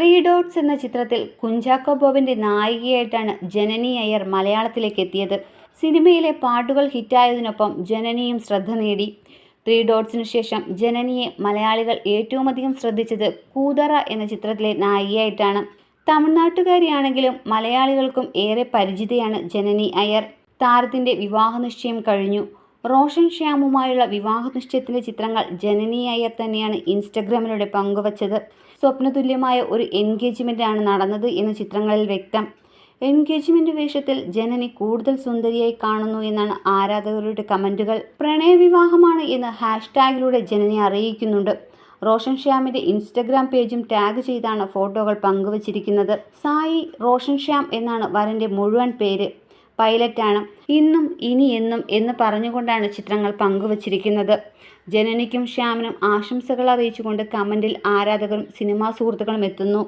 Three dots എന്ന ചിത്രത്തിൽ കുഞ്ചാക്കോ ബോബിന്റെ നായികയായിട്ടാണ് ജനനി അയ്യർ മലയാളത്തിലേക്ക് എത്തിയത്. സിനിമയിലെ പാട്ടുകൾ ഹിറ്റായതിനൊപ്പം ജനനിയും ശ്രദ്ധ നേടി. ത്രീ ഡോട്ട്സിനു ശേഷം ജനനിയെ മലയാളികൾ ഏറ്റവുമധികം ശ്രദ്ധിച്ചത് കൂതറ എന്ന ചിത്രത്തിലെ നായികയായിട്ടാണ്. തമിഴ്നാട്ടുകാരിയാണെങ്കിലും മലയാളികൾക്കും ഏറെ പരിചിതയാണ് ജനനി അയ്യർ. താരത്തിന്റെ വിവാഹ നിശ്ചയം കഴിഞ്ഞു. റോഷൻ ശ്യാമുമായുള്ള വിവാഹ നിശ്ചയത്തിന്റെ ചിത്രങ്ങൾ ജനനി അയ്യർ തന്നെയാണ് ഇൻസ്റ്റഗ്രാമിലൂടെ പങ്കുവച്ചത്. സ്വപ്നതുല്യമായ ഒരു എൻഗേജ്മെന്റ് ആണ് നടന്നത് എന്ന് ചിത്രങ്ങളിൽ വ്യക്തം. എൻഗേജ്മെന്റ് വേഷത്തിൽ ജനനി കൂടുതൽ സുന്ദരിയായി കാണുന്നു എന്നാണ് ആരാധകരുടെ കമന്റുകൾ പ്രണയവിവാഹമാണ് എന്ന് ഹാഷ്ടാഗിലൂടെ ജനനി അറിയിക്കുന്നുണ്ട്. റോഷൻ ശ്യാമിന്റെ ഇൻസ്റ്റഗ്രാം പേജും ടാഗ് ചെയ്താണ് ഫോട്ടോകൾ പങ്കുവച്ചിരിക്കുന്നത്. സായി റോഷൻ ശ്യാം എന്നാണ് വരന്റെ മുഴുവൻ പേര്. പൈലറ്റാണ്. ഇന്നും ഇനി എന്നും എന്ന് പറഞ്ഞുകൊണ്ടാണ് ചിത്രങ്ങൾ പങ്കുവച്ചിരിക്കുന്നത്. ജനനിക്കും ശ്യാമനും ആശംസകൾ അറിയിച്ചുകൊണ്ട് കമന്റിൽ ആരാധകരും സിനിമാ സുഹൃത്തുക്കളും എത്തുന്നു.